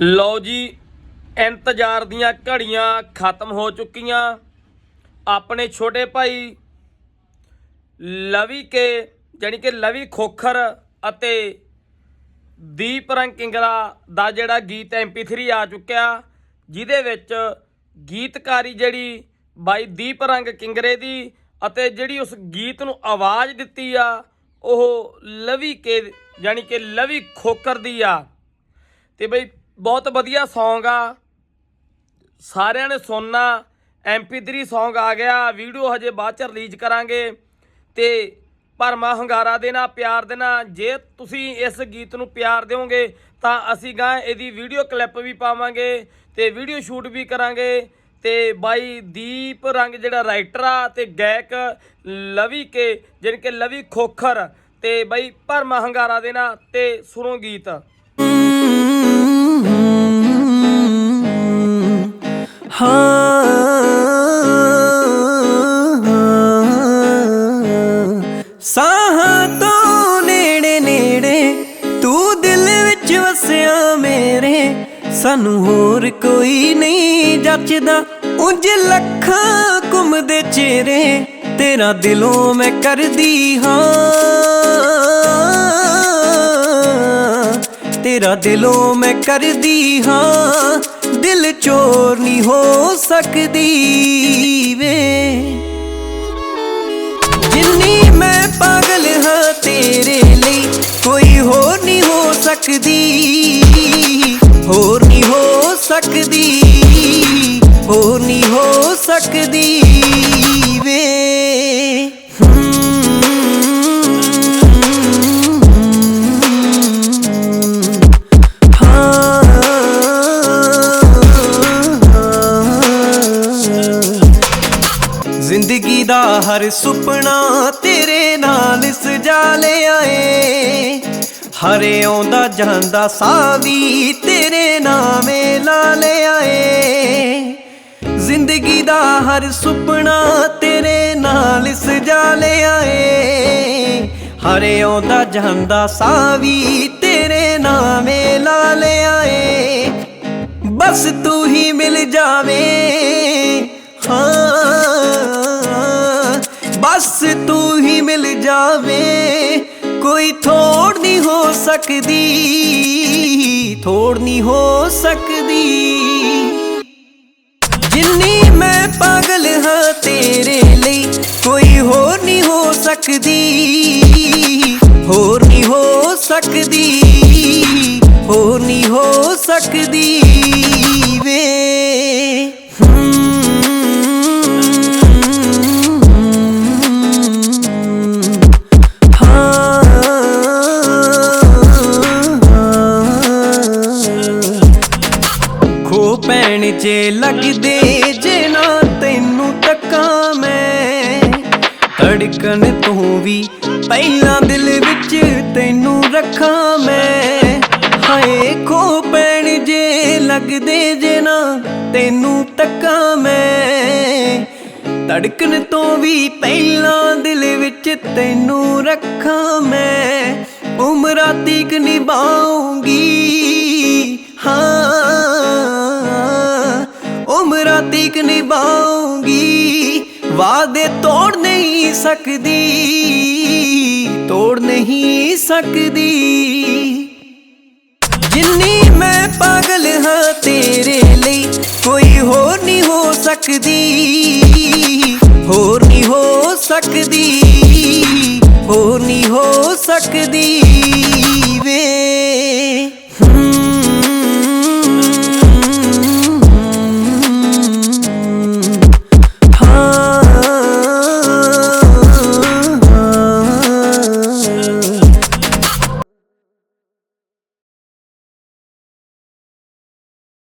ਲਓ ਜੀ, ਇੰਤਜ਼ਾਰ ਦੀਆਂ ਘੜੀਆਂ ਖਤਮ ਹੋ ਚੁੱਕੀਆਂ। ਆਪਣੇ ਛੋਟੇ ਭਾਈ ਲਵੀ ਕੇ, ਜਾਣੀ ਕਿ ਲਵੀ ਖੋਖਰ ਅਤੇ ਦੀਪ ਰੰਗ ਕਿੰਗਲਾ ਦਾ ਜਿਹੜਾ ਗੀਤ MP3 ਆ ਚੁੱਕਿਆ, ਜਿਹਦੇ ਵਿੱਚ ਗੀਤਕਾਰੀ ਜਿਹੜੀ ਬਾਈ ਦੀਪ ਰੰਗ ਕਿੰਗਰੇ ਦੀ ਅਤੇ ਜਿਹੜੀ ਉਸ ਗੀਤ ਨੂੰ ਆਵਾਜ਼ ਦਿੱਤੀ ਆ, ਉਹ ਲਵੀ ਕੇ, ਜਾਣੀ ਕਿ ਲਵੀ ਖੋਖਰ ਦੀ ਆ। ਤੇ ਬਈ ਬਹੁਤ ਵਧੀਆ Song ਆ। ਸਾਰਿਆਂ ਨੇ ਸੁਣਨਾ। MP3 Song ਆ ਗਿਆ। ਵੀਡੀਓ ਹਜੇ ਬਾਅਦ ਚ ਰਿਲੀਜ਼ ਕਰਾਂਗੇ। ਤੇ ਭਰਮਾ ਹੰਗਾਰਾ ਦੇਣਾ, ਪਿਆਰ ਦੇਣਾ। ਜੇ ਤੁਸੀਂ ਇਸ ਗੀਤ ਨੂੰ ਪਿਆਰ ਦਿਓਗੇ, ਤਾਂ ਅਸੀਂ ਗਾਂ ਇਹਦੀ ਵੀਡੀਓ ਕਲਿੱਪ ਵੀ ਪਾਵਾਂਗੇ ਤੇ ਵੀਡੀਓ ਸ਼ੂਟ ਵੀ ਕਰਾਂਗੇ। ਤੇ ਬਾਈ ਦੀਪ ਰੰਗ ਜਿਹੜਾ ਰਾਈਟਰ ਆ ਤੇ ਗਾਇਕ ਲਵੀ ਕੇ, ਜਾਣੀ ਕਿ ਲਵੀ ਖੋਖਰ ਤੇ ਬਾਈ ਭਰਮਾ ਹੰਗਾਰਾ ਦੇਣਾ ਤੇ ਸੁਣੋ ਗੀਤ। ਸਾਹਾਂ ਤੋਂ ਨੇੜੇ ਨੇੜੇ ਤੂੰ ਦਿਲ ਵਿੱਚ ਵਸਿਆ ਮੇਰੇ ਸਾਨੂੰ ਹੋਰ ਕੋਈ ਨਹੀਂ ਜੱਚਦਾ ਉਂਝ ਲੱਖਾਂ ਘੁੰਮਦੇ ਚਿਹਰੇ ਤੇਰਾ ਦਿਲੋਂ ਮੈਂ ਕਰਦੀ ਹਾਂ। ਤੇਰਾ ਦਿਲੋਂ ਮੈਂ ਕਰਦੀ ਹਾਂ, ਦਿਲ ਚੋਰ ਨਹੀਂ ਹੋ ਸਕਦੀ ਵੇ। ਜਿੰਨੀ ਮੈਂ ਪਾਗਲ ਹਾਂ ਤੇਰੇ ਲਈ, ਕੋਈ ਹੋਰ ਨਹੀਂ ਹੋ ਸਕਦੀ, ਹੋਰ ਨਹੀਂ ਹੋ ਸਕਦੀ, ਹੋਰ ਨਹੀਂ ਹੋ ਸਕਦੀ। ਦਾ ਹਰ ਸੁਪਨਾ ਤੇਰੇ ਨਾਲ ਸਜਾ ਲਿਆਏ ਹਰੇ ਆਉਂਦਾ ਜਾਂਦਾ ਸਾਹ ਵੀ ਤੇਰੇ ਨਾਮੇ ਲਾ ਲਿਆਏ ਜ਼ਿੰਦਗੀ ਦਾ ਹਰ ਸੁਪਨਾ ਤੇਰੇ ਨਾਲ ਸਜਾ ਲਿਆਏ ਹਰੇ ਆਉਂਦਾ ਜਾਂਦਾ ਸਾਹ ਵੀ ਤੇਰੇ ਨਾਮੇ ਲਾ ਲਿਆਏ ਬਸ ਤੂੰ ਹੀ ਮਿਲ ਜਾਵੇਂ। ਹਾਂ। ਬਸ ਤੂੰ ਹੀ ਮਿਲ ਜਾਵੇ। ਕੋਈ ਥੋੜ ਨਹੀਂ ਹੋ ਸਕਦੀ ਥੋੜ ਨਹੀਂ ਹੋ ਸਕਦੀ। ਜਿੰਨੀ ਮੈਂ ਪਾਗਲ ਹਾਂ ਤੇਰੇ ਲਈ, ਕੋਈ ਹੋਰ ਨਹੀਂ ਹੋ ਸਕਦੀ, ਹੋਰ ਨਹੀਂ ਹੋ ਸਕਦੀ, ਹੋਰ ਨਹੀਂ ਹੋ ਸਕਦੀ। ਵੇ ਖੋ ਜੇ ਲੱਗਦੇ ਜੇ ਨਾ ਤੈਨੂੰ ਤੱਕਾਂ ਮੈਂ। ਧੜਕਣ ਤੋਂ ਵੀ ਪਹਿਲਾਂ ਦਿਲ ਵਿੱਚ ਤੈਨੂੰ ਰੱਖਾਂ ਮੈਂ। ਹਾਏ, ਖੋ ਪੈਣ ਜੇ ਲੱਗਦੇ ਜੇ ਨਾ ਤੈਨੂੰ ਤੱਕਾਂ ਮੈਂ। ਧੜਕਣ ਤੋਂ ਵੀ ਪਹਿਲਾਂ ਦਿਲ ਵਿੱਚ ਤੈਨੂੰ ਰੱਖਾਂ ਮੈਂ। ਉਮਰਾਂ ਤੀਕ ਨਿਭਾਉਂਗੀ। ਹਾਂ। ਨਿਭਾਉਂਗੀ। ਵਾਦੇ ਤੋੜ ਨਹੀਂ ਸਕਦੀ, ਤੋੜ ਨਹੀਂ ਸਕਦੀ। ਜਿੰਨੀ ਮੈਂ ਪਾਗਲ ਹਾਂ ਤੇਰੇ ਲਈ, ਕੋਈ ਹੋਰ ਨਹੀਂ ਹੋ ਸਕਦੀ, ਹੋਰ ਨਹੀਂ ਹੋ ਸਕਦੀ।